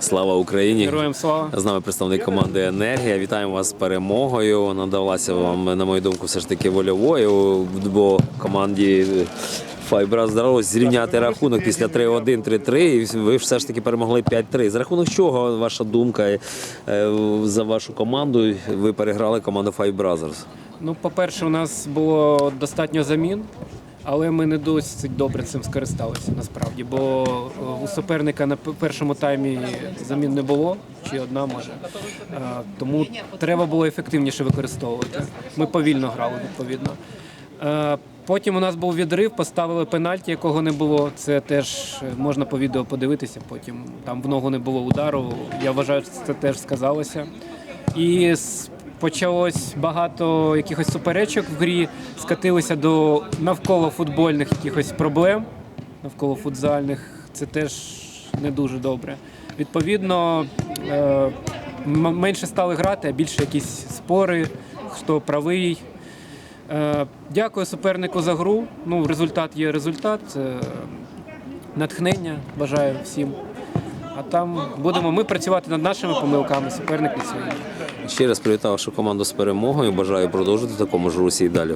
Слава Україні! Героям слава. З нами представник команди Енергія. Вітаємо вас з перемогою. Надалася вам, на мою думку, все ж таки вольовою, бо команді Файбра здалося зрівняти рахунок після 3-1, 3-3, і ви все ж таки перемогли 5-3. За рахунок чого ваша думка е, за вашу команду? Ви переграли команду Five Brothers? Ну, по-перше, у нас було достатньо замін, але ми не досить добре цим скористалися насправді. Бо е, у суперника на першому таймі замін не було, чи одна може. Е, Тому треба було ефективніше використовувати. Ми повільно грали відповідно. Е, Потім у нас був відрив, поставили пенальті, якого не було. Це теж можна по відео подивитися. Потім там в ногу не було удару. Я вважаю, що це теж сказалося. І с- почалось багато якихось суперечок в грі, скатилися до навколо футбольних якихось проблем, навколо футзальних. Це теж не дуже добре. Відповідно, е, менше стали грати, а більше якісь спори, хто правий. Е, Дякую супернику за гру. Ну, результат є результат. Натхнення бажаю всім. А там будемо ми працювати над нашими помилками, суперник над своїми. Ще раз привітав вашу команду з перемогою. Бажаю продовжити такому ж русі і далі.